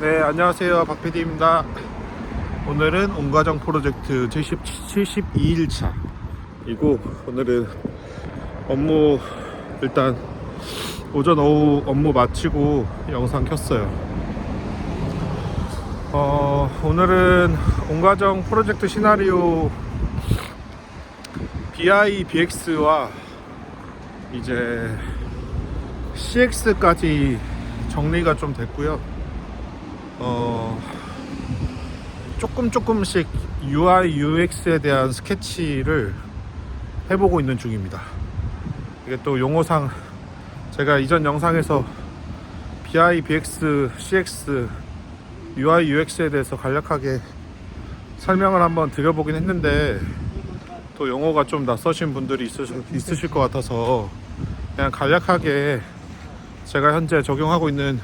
네, 안녕하세요. 박PD입니다. 오늘은 온가정 프로젝트 70, 72일차 이고, 오늘은 업무, 일단, 오전, 오후 업무 마치고 영상 켰어요. 어, 오늘은 온가정 프로젝트 시나리오 BI, BX와 이제 CX까지 정리가 좀 됐고요. 어, 조금 조금씩 UI, UX에 대한 스케치를 해보고 있는 중입니다. 이게 또 용어상 제가 이전 영상에서 BI, BX, CX, UI, UX에 대해서 간략하게 설명을 한번 드려보긴 했는데 또 용어가 좀 낯서신 분들이 있으실, 있으실 것 같아서 그냥 간략하게 제가 현재 적용하고 있는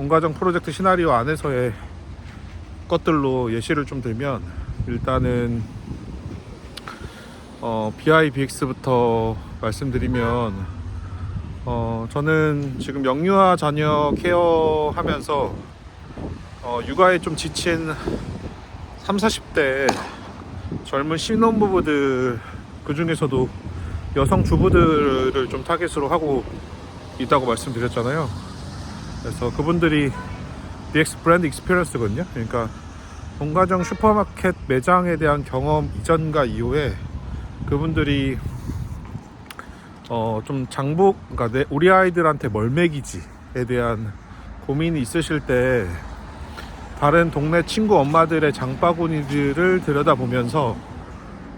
온가정 프로젝트 시나리오 안에서의 것들로 예시를 좀 들면 일단은 어, BI, BX부터 말씀드리면 어, 저는 지금 영유아 자녀 케어하면서 어, 육아에 좀 지친 3, 40대 젊은 신혼부부들 그 중에서도 여성 주부들을 좀 타겟으로 하고 있다고 말씀드렸잖아요. 그래서 그분들이 BX 브랜드 익스피리언스거든요. 그러니까 본가정 슈퍼마켓 매장에 대한 경험 이전과 이후에 그분들이 어 좀 장복, 그러니까 내, 우리 아이들한테 뭘 먹이지에 대한 고민이 있으실 때 다른 동네 친구 엄마들의 장바구니들을 들여다보면서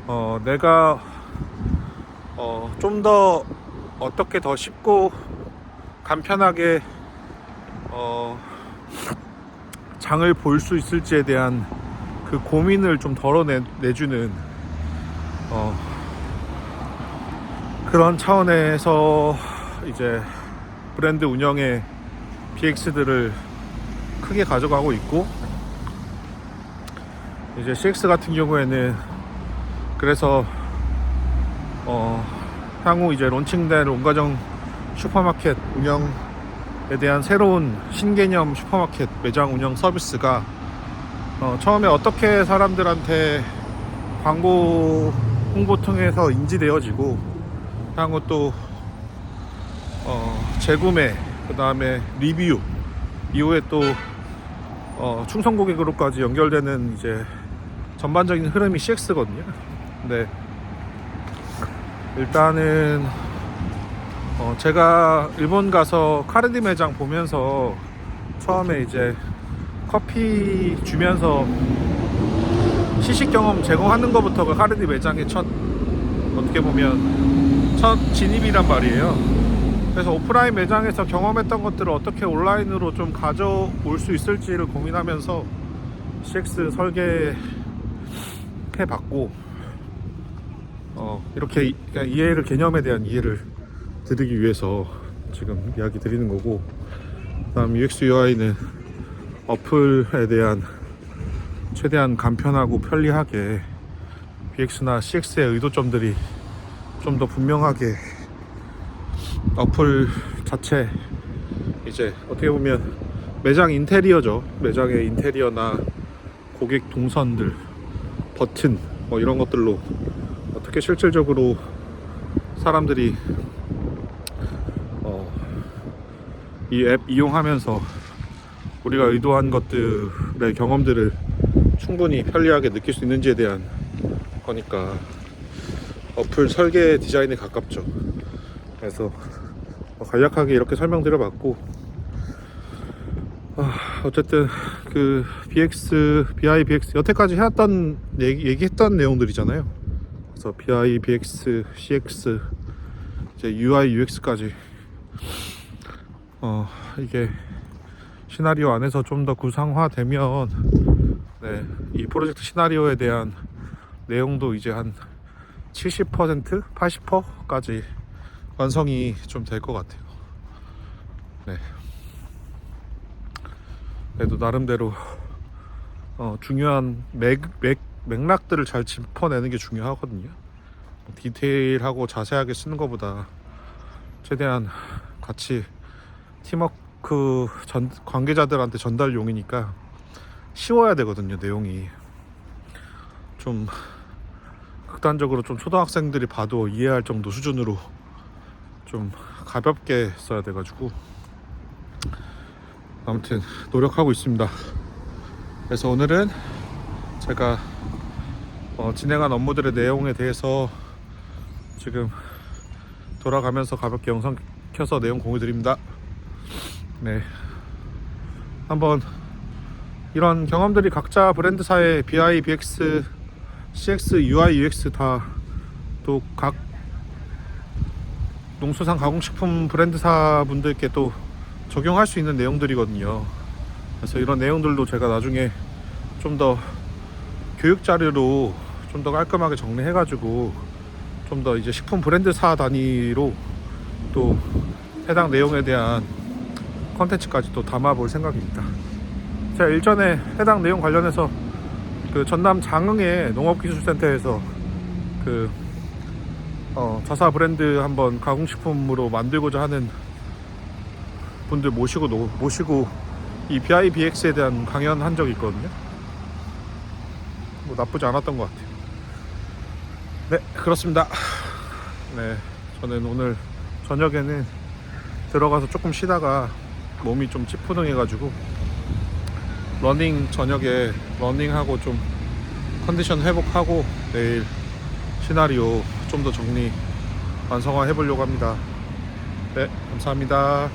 어 내가 어 좀 더 어떻게 더 쉽고 간편하게 어, 장을 볼 수 있을지에 대한 그 고민을 좀 덜어내주는 어, 그런 차원에서 이제 브랜드 운영의 BX들을 크게 가져가고 있고 이제 CX 같은 경우에는 그래서 어, 향후 이제 론칭된 온가정 슈퍼마켓 운영에 대한 새로운 신개념 슈퍼마켓 매장 운영 서비스가 어, 처음에 어떻게 사람들한테 광고 홍보 통해서 인지되어지고 향후 또 어, 재구매 그 다음에 리뷰 이후에 또 어, 충성 고객으로까지 연결되는 이제 전반적인 흐름이 CX거든요. 근데 일단은 어, 제가 일본 가서 카르디 매장 보면서 처음에 이제 커피 주면서 시식 경험 제공하는 것부터가 카르디 매장의 첫 어떻게 보면 첫 진입이란 말이에요. 그래서 오프라인 매장에서 경험했던 것들을 어떻게 온라인으로 좀 가져올 수 있을지를 고민하면서 CX 설계해 봤고 어, 이렇게 이- 그냥 이해를 개념에 대한 이해를 드리기 위해서 지금 이야기 드리는 거고 그다음 UX UI는 어플에 대한 최대한 간편하고 편리하게 BX나 CX의 의도점들이 좀 더 분명하게 어플 자체 이제 어떻게 보면 매장 인테리어죠. 매장의 인테리어나 고객 동선들 버튼 뭐 이런 것들로 어떻게 실질적으로 사람들이 어, 이 앱 이용하면서 우리가 의도한 것들의 경험들을 충분히 편리하게 느낄 수 있는지에 대한 거니까 어플 설계 디자인에 가깝죠. 그래서 뭐 간략하게 이렇게 설명드려봤고 아, 어쨌든 그 BX, BI, BX 여태까지 해왔던 얘기, 얘기했던 내용들이잖아요. 그래서 BI, BX, CX, 이제 UI, UX까지 어 이게 시나리오 안에서 좀 더 구상화되면 네, 이 프로젝트 시나리오에 대한 내용도 이제 한 70%, 80%까지 완성이 좀 될 것 같아요. 네. 그래도 나름대로 어, 중요한 맥, 맥, 맥락들을 잘 짚어내는 게 중요하거든요. 디테일하고 자세하게 쓰는 것보다 최대한 같이 팀워크 그 전, 관계자들한테 전달용이니까 쉬워야 되거든요 내용이. 좀 극단적으로 좀 초등학생들이 봐도 이해할 정도 수준으로 좀 가볍게 써야 돼가지고. 아무튼 노력하고 있습니다. 그래서 오늘은 제가 어, 진행한 업무들의 내용에 대해서 지금 돌아가면서 가볍게 영상 켜서 내용 공유 드립니다. 네. 한번 이런 경험들이 각자 브랜드사의 BI, BX, CX, UI, UX 다 또 각 농수산 가공식품 브랜드사 분들께 또 적용할 수 있는 내용들이거든요. 그래서 이런 내용들도 제가 나중에 좀 더 교육 자료로 좀 더 깔끔하게 정리해가지고 좀 더 이제 식품 브랜드사 단위로 또 해당 내용에 대한 컨텐츠까지 또 담아볼 생각입니다. 제가 일전에 해당 내용 관련해서 그 전남 장흥의 농업기술센터에서 그 어, 자사 브랜드 한번 가공식품으로 만들고자 하는 분들 모시고 노- 모시고 이 BIBX에 대한 강연 한 적이 있거든요. 뭐 나쁘지 않았던 것 같아요. 네, 그렇습니다. 네, 저는 오늘 저녁에는 들어가서 조금 쉬다가 몸이 좀 찌푸둥해가지고 러닝 저녁에 러닝하고 좀 컨디션 회복하고 내일 시나리오 좀 더 정리 완성화 해보려고 합니다. 네, 감사합니다.